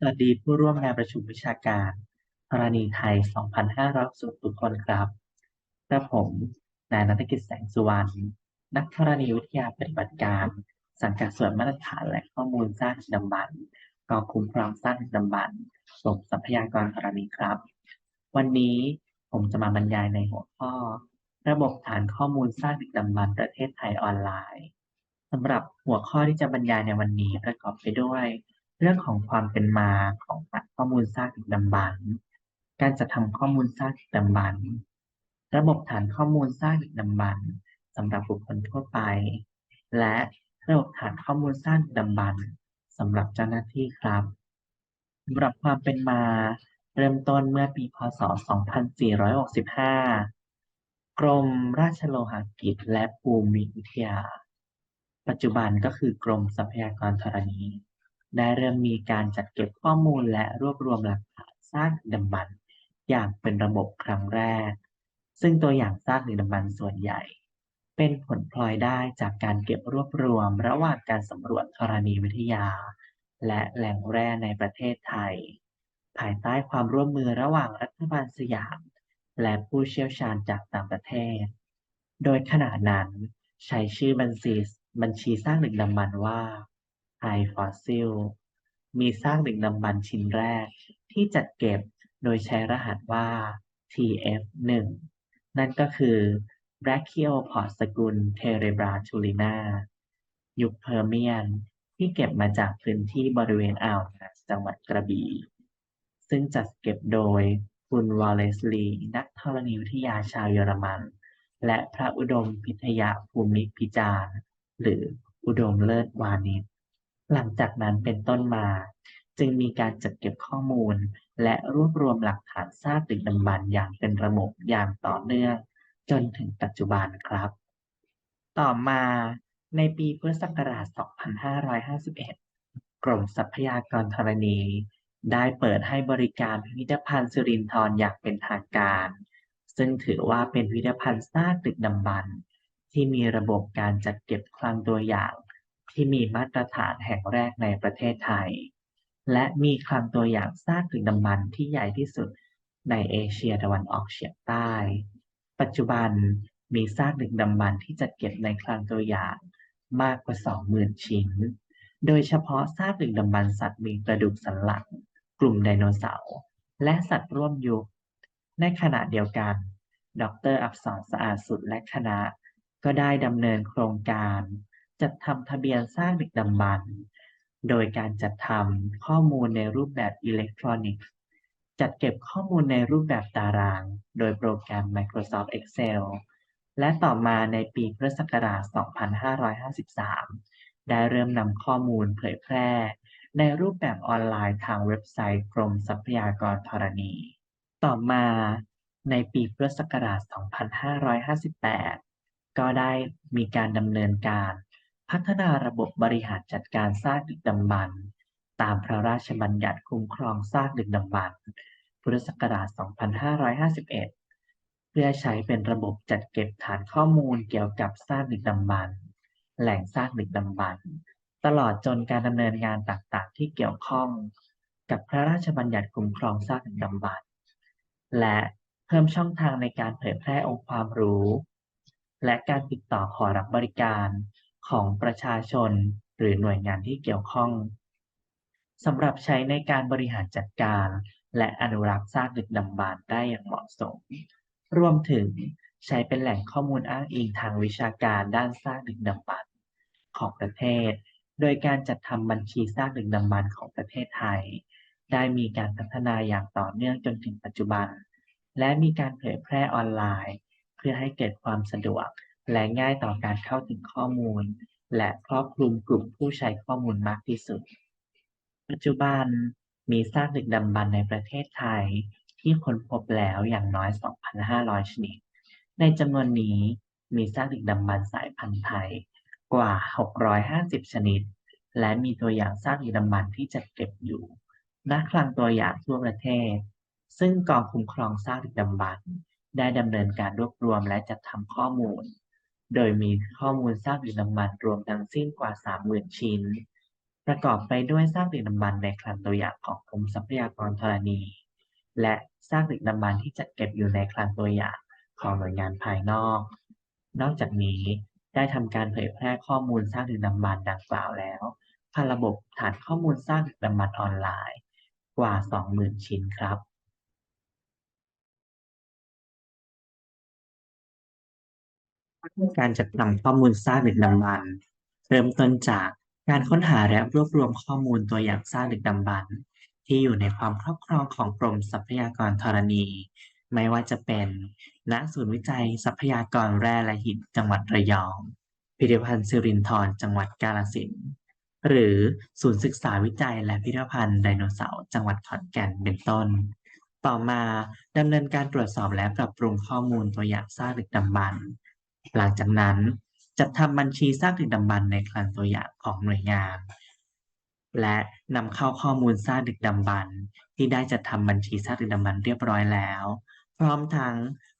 สวัสดีผู้ร่วมงานประชุมวิชาการธรณีไทย 2560ทุกคนครับกระผม นายณัฐกิจแสงสุวรรณ นักธรณีวิทยาปฏิบัติการ สังกัดส่วนมาตรฐานและข้อมูลสร้างดึกดำบรรพ์กองคุ้มครองสร้างดึกดำบรรพ์กรมทรัพยากรธรณีครับ วันนี้ผมจะมาบรรยายในหัวข้อ ระบบฐานข้อมูลสร้างดึกดำบรรประเทศไทยออนไลน์สำหรับหัวข้อที่จะบรรยายในวันนี้ประกอบไปด้วย เรื่องของความเป็นมาของข้อมูลสร้างดึกดำบรรพ์การจัดทำข้อมูลสร้างดึกดำบรรพ์ระบบฐานข้อมูลสร้างดึกดำบรรพ์สำหรับบุคคลทั่วไป และระบบฐานข้อมูลสร้างดึกดำบรรพ์สำหรับเจ้าหน้าที่ครับสำหรับความเป็นมาเริ่มต้นเมื่อปี พ.ศ.2465 กรมราชโลหะกิจและภูมิวิทยา ปัจจุบันก็คือกรมทรัพยากรธรณี ได้เริ่มมีการจัดเก็บข้อมูลและรวบรวมหลักฐานซากดึกดำบรรพ์อย่างเป็นระบบครั้งแรก ซึ่งตัวอย่างซากดึกดำบรรส่วนใหญ่ เป็นผลพลอยได้จากการเก็บรวบรวมระหว่างการสำรวจธรณีวิทยา และแหล่งแร่ในประเทศไทย ภายใต้ความร่วมมือระหว่างรัฐบาลสยาม และผู้เชี่ยวชาญจากต่างประเทศ โดยขณะนั้น ใช้ชื่อบัญชีบัญชีซากดึกดำบรรว่า i Fossil มีซากดึกดำบรรพ์ชิ้นแรก ที่จัดเก็บโดยใช้รหัสว่า TF1 นั่นก็คือ Brachiopod สกุล Terebratulina ยุคเพอร์เมียน ที่เก็บมาจากพื้นที่บริเวณอ่าวนาจังหวัดกระบี่ ซึ่งจัดเก็บโดยคุณวอลเลซลีนักธรณีวิทยาชาวเยอรมัน และพระอุดมพิทยาภูมิพิจาร์หรืออุดมเลิศวานิช หลังจากนั้นเป็นต้นมา จึงมีการจัดเก็บข้อมูล และรวบรวมหลักฐานซากดึกดำบรรพ์อย่างเป็นระบบอย่างต่อเนื่อง จนถึงปัจจุบันครับ ต่อมาในปีพุทธศักราช 2551 กรมทรัพยากรธรณี ได้เปิดให้บริการพิพิธภัณฑ์สิรินธรอย่างเป็นทางการ ซึ่งถือว่าเป็นพิพิธภัณฑ์ซากดึกดำบรรพ์ที่มีระบบการจัดเก็บคลังตัวอย่าง ที่มีมาตรฐานแห่งแรกในประเทศไทย และมีคลังตัวอย่างซากดึกดำบรรพ์ที่ใหญ่ที่สุดในเอเชียตะวันออกเฉียงใต้ ปัจจุบันมีซากดึกดำบรรที่จัดเก็บในคลังตัวอย่างมากกว่า 20,000 ชิ้น โดยเฉพาะซากดึกดำบรรสัตว์มีกระดูกสันหลัง กลุ่มไดโนเสาร์และสัตว์ร่วมยุค ในขณะเดียวกัน ดร.อักษรสะอาดสุดและคณะ ก็ได้ดำเนินโครงการ จัดทำทะเบียนซากดึกดำบรรพ์โดยการจัดทำข้อมูลในรูปแบบอิเล็กทรอนิกส์ จัดเก็บข้อมูลในรูปแบบตาราง โดยโปรแกรม Microsoft Excel และต่อมาในปีพุทธศักราช 2553 ได้เริ่มนำข้อมูลเผยแพร่ ในรูปแบบออนไลน์ทางเว็บไซต์กรมทรัพยากรธรณี ต่อมาในปีพุทธศักราช 2558 ก็ได้มีการดำเนินการ พัฒนาระบบบริหารจัดการซากดึกดำบรรพ์ตามพระราชบัญญัติคุ้มครองซากดึกดำบรรพ์พุทธศักราช 2551 เพื่อใช้เป็นระบบจัดเก็บฐานข้อมูลเกี่ยวกับซากดึกดำบรรพ์แหล่งซากดึกดำบรรพ์ตลอดจนการดำเนินงานต่างๆ ที่เกี่ยวข้องกับพระราชบัญญัติคุ้มครองซากดึกดำบรรพ์และเพิ่มช่องทางในการเผยแพร่องค์ความรู้ และการติดต่อขอรับบริการ ของประชาชน หรือหน่วยงานที่เกี่ยวข้องสำหรับใช้ในการบริหารจัดการ และอนุรักษ์ซากดึกดำบรรพ์ได้อย่างเหมาะสม รวมถึงใช้เป็นแหล่งข้อมูลอ้างอิงทางวิชาการด้านซากดึกดำบรรพ์ของประเทศ โดยการจัดทำบัญชีซากดึกดำบรรพ์ของประเทศไทย ได้มีการพัฒนาอย่างต่อเนื่องจนถึงปัจจุบัน และมีการเผยแพร่ออนไลน์ เพื่อให้เกิดความสะดวก และง่ายต่อการเข้าถึงข้อมูล และครอบคลุมกลุ่มผู้ใช้ข้อมูลมากที่สุด ปัจจุบันมีซากดึกดำบรรในประเทศไทยที่ค้นพบแล้วอย่างน้อย 2,500 ชนิด ในจำนวนนี้มีซากดึกดำบรรสายพันธุ์ไทยกว่า 650 ชนิด และมีตัวอย่างซากดึกดำบรรที่จัดเก็บอยู่ณคลังตัวอย่างทั่วประเทศ ซึ่งกองคุ้มครองซากดึกดำบรรได้ดำเนินการรวบรวมและจัดทำข้อมูล โดยมีข้อมูลซากดึกดำบรรพ์รวมทั้งสิ้นกว่า 30,000 ชิ้น ประกอบไปด้วยซากดึกดำบรรพ์ในคลังตัวอย่างของกรมทรัพยากรธรณี และซากดึกดำบรรพ์ที่จัดเก็บอยู่ในคลังตัวอย่างของหน่วยงานภายนอก นอกจากนี้ได้ทำการเผยแพร่ข้อมูลซากดึกดำบรรพ์ดังกล่าวแล้วผ่านระบบฐานข้อมูลซากดึกดำบรรพ์ออนไลน์ กว่า 20,000 ชิ้นครับ การจัดทำข้อมูลซากดึกดำบรรพ์เริ่มต้นจากการค้นหาและรวบรวมข้อมูลตัวอย่างซากดึกดำบรรพ์ที่อยู่ในความครอบครองของกรมทรัพยากรธรณี ไม่ว่าจะเป็นณศูนย์วิจัยทรัพยากรแร่และหินจังหวัดระยอง พิพิธภัณฑ์สิรินธรจังหวัดกาฬสินธุ์หรือศูนย์ศึกษาวิจัยและพิพิธภัณฑ์ไดโนเสาร์จังหวัดขอนแก่นเป็นต้น ต่อมาดำเนินการตรวจสอบและปรับปรุงข้อมูลตัวอย่างซากดึกดำบรรพ์ หลังจากนั้นจัดทำบัญชีซากดึกดำบรรพ์ในคลังตัวอย่างของหน่วยงาน และนำเข้าข้อมูลซากดึกดำบรรพ์ที่ได้จัดทำบัญชีซากดึกดำบรรพ์เรียบร้อยแล้ว พร้อมทั้ง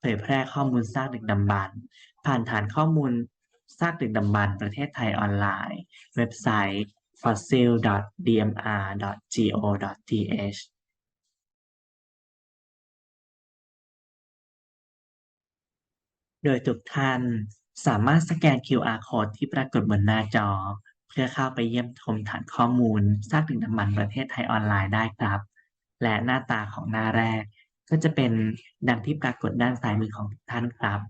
เผยแพร่ข้อมูลซากดึกดำบรรพ์ผ่านฐานข้อมูลซากดึกดำบรรพ์ประเทศไทยออนไลน์ เว็บไซต์ fossil.dmr.go.th โดยทุกท่านสามารถสแกน QR Code ที่ปรากฏบนหน้าจอ เพื่อเข้าไปเยี่ยมชมฐานข้อมูลซากดึกดำบรรพ์ประเทศไทยออนไลน์ได้ครับ และหน้าตาของหน้าแรก ก็จะเป็นดังที่ปรากฏด้านซ้ายมือของทุกท่านครับ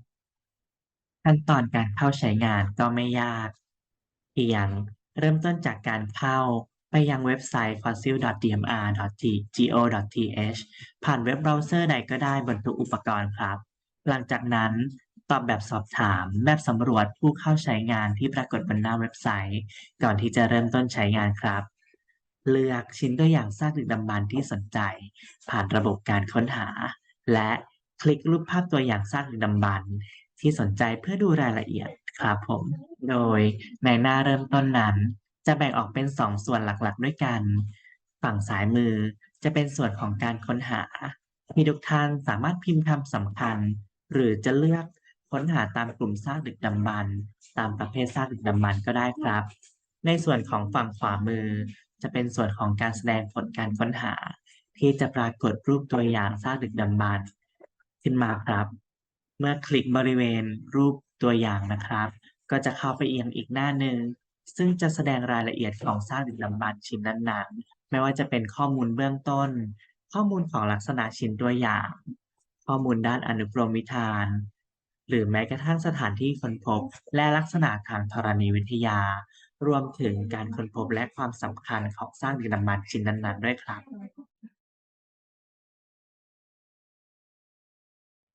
ขั้นตอนการเข้าใช้งานก็ไม่ยากเพียงเริ่มต้นจากการเข้าไปยังเว็บไซต์ fossil.dmr.go.th ผ่านเว็บเบราว์เซอร์ใดก็ได้บนทุกอุปกรณ์ครับ หลังจากนั้น ตอบแบบสอบถาม แบบสำรวจผู้เข้าใช้งานที่ปรากฏบนหน้าเว็บไซต์ ก่อนที่จะเริ่มต้นใช้งานครับ เลือกชิ้นตัวอย่างซากดึกดำบรรพ์ที่สนใจ ผ่านระบบการค้นหา และคลิกรูปภาพตัวอย่างซากดึกดำบรรพ์ที่สนใจเพื่อดูรายละเอียดครับผม โดยในหน้าเริ่มต้นนั้น จะแบ่งออกเป็น 2 ส่วนหลักๆ ด้วยกัน ฝั่งซ้ายมือจะเป็นส่วนของการค้นหาที่ทุกท่านสามารถพิมพ์คำสำคัญ หรือจะเลือก ค้นหาตามกลุ่มซากดึกดำบรรพ์ตามประเภทซากดึกดำบรรพ์ก็ได้ครับ ในส่วนของฝั่งขวามือ จะเป็นส่วนของการแสดงผลการค้นหา ที่จะปรากฏรูปตัวอย่างซากดึกดำบรรพ์ขึ้นมาครับ เมื่อคลิกบริเวณรูปตัวอย่างนะครับ ก็จะเข้าไปเอียงอีกหน้าหนึ่งซึ่งจะแสดงรายละเอียดของซากดึกดำบรรพ์ชิ้นนั้นๆ ไม่ว่าจะเป็นข้อมูลเบื้องต้น ข้อมูลของลักษณะชิ้นตัวอย่าง ข้อมูลด้านอนุกรมวิธาน หรือแม้กระทั่งสถานที่ค้นพบ และลักษณะทางธรณีวิทยา รวมถึงการค้นพบและความสำคัญของซากดึกดำบรรพ์ชิ้นนั้นๆด้วยครับ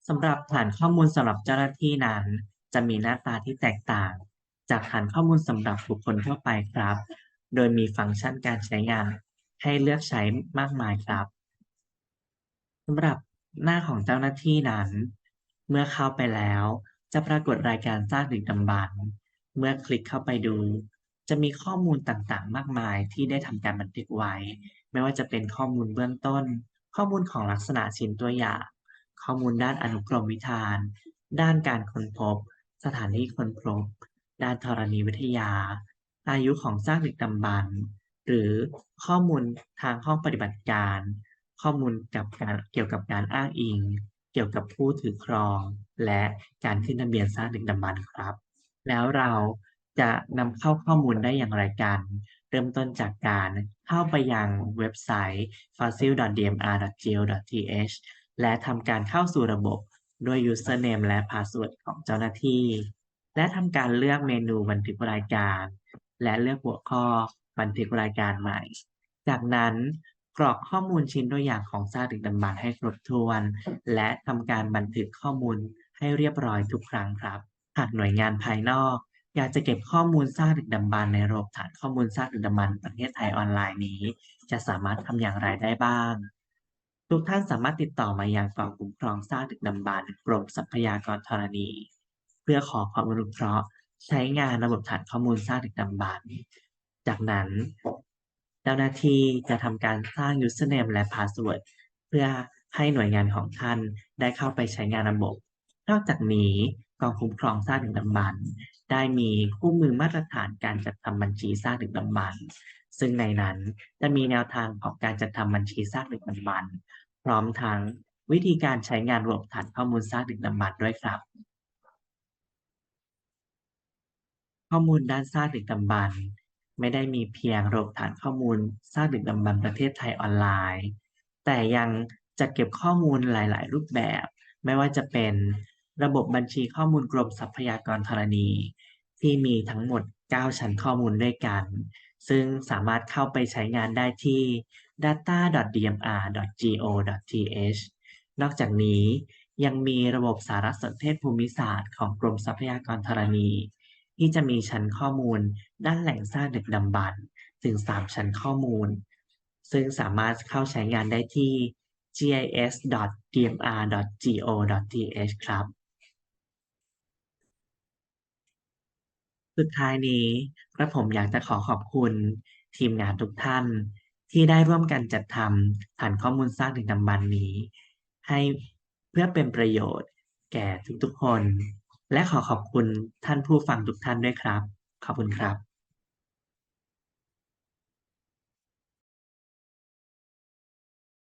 สำหรับฐานข้อมูลสำหรับเจ้าหน้าที่นั้น จะมีหน้าตาที่แตกต่าง จากฐานข้อมูลสำหรับบุคคลทั่วไปครับ โดยมีฟังก์ชันการใช้งาน ให้เลือกใช้มากมายครับสำหรับหน้าของเจ้าหน้าที่นั้น เมื่อเข้าไปแล้ว จะปรากฏรายการซากดึกดำบรรพ์เมื่อคลิกเข้าไปดู จะมีข้อมูลต่างๆ มากมายที่ได้ทำการบันทึกไว้ ไม่ว่าจะเป็นข้อมูลเบื้องต้น ข้อมูลของลักษณะชิ้นตัวอย่าง ข้อมูลด้านอนุกรมวิธาน ด้านการค้นพบ สถานที่ค้นพบ ด้านธรณีวิทยา อายุของซากดึกดำบรรพ์หรือข้อมูลทางห้องปฏิบัติการ ข้อมูลกับการเกี่ยวกับการอ้างอิง กี่ยวกับผู้ถือครองและการขึ้นทะเบียนซากดึกดำบรรพ์ครับ แล้วเราจะนำเข้าข้อมูลได้อย่างไรกัน เริ่มต้นจากการเข้าไปยังเว็บไซต์ fossil.dmr.go.th และทำการเข้าสู่ระบบด้วย username และ password ของเจ้าหน้าที่ และทำการเลือกเมนูบันทึกรายการ และเลือกหัวข้อบันทึกรายการใหม่ จากนั้น กรอกข้อมูลชิ้นตัวอย่างของซากดึกดำบรรพ์ให้ครบถ้วน และทำการบันทึกข้อมูลให้เรียบร้อยทุกครั้งครับ หากหน่วยงานภายนอก อยากจะเก็บข้อมูลซากดึกดำบรรพ์ในระบบฐานข้อมูลซากดึกดำบรรพ์ประเทศไทยออนไลน์นี้ จะสามารถทำอย่างไรได้บ้าง ทุกท่านสามารถติดต่อมายังกองคุ้มครองซากดึกดำบรรพ์กรมทรัพยากรธรณี เพื่อขอความอนุเคราะห์ใช้งานระบบฐานข้อมูลซากดึกดำบรรพ์จากนั้น จ้าหน้าที่จะทำการสร้าง username และ password เพื่อให้หน่วยงานของท่านได้เข้าไปใช้งานระบบ นอกจากนี้กองคุ้มครองซากดึกดำบรรพ์ได้มีคู่มือมาตรฐานการจัดทำบัญชีซากดึกดำบรรพ์ซึ่งในนั้นจะมีแนวทางของการจัดทำบัญชีซากดึกดำบรรพ์พร้อมทั้งวิธีการใช้งานระบบฐานข้อมูลซากดึกดำบรรพ์ด้วยครับ ข้อมูลด้านซากดึกดำบรรพ์ ไม่ได้มีเพียงระบบฐานข้อมูลซากดึกดำบรรพ์ประเทศไทยออนไลน์ แต่ยังจัดเก็บข้อมูลหลาย ๆ รูปแบบ ไม่ว่าจะเป็นระบบบัญชีข้อมูลกรมทรัพยากรธรณี ที่มีทั้งหมด 9 ชั้นข้อมูลด้วยกัน ซึ่งสามารถเข้าไปใช้งานได้ที่ data.dmr.go.th นอกจากนี้ยังมีระบบสารสนเทศภูมิศาสตร์ของกรมทรัพยากรธรณี ที่จะมีชั้นข้อมูล ด้านแหล่งซากดึกดำบรรพ์ถึง 3 ชั้นข้อมูล ซึ่งสามารถเข้าใช้งานได้ที่ gis.dmr.go.th ครับ สุดท้ายนี้กระผมอยากจะขอขอบคุณทีมงานทุกท่าน ที่ได้ร่วมกันจัดทำฐานข้อมูลสร้างดึกดำบรรนี้ ให้เพื่อเป็นประโยชน์แก่ทุกๆคน และขอขอบคุณท่านผู้ฟังทุกท่านด้วยครับ ขอบคุณครับ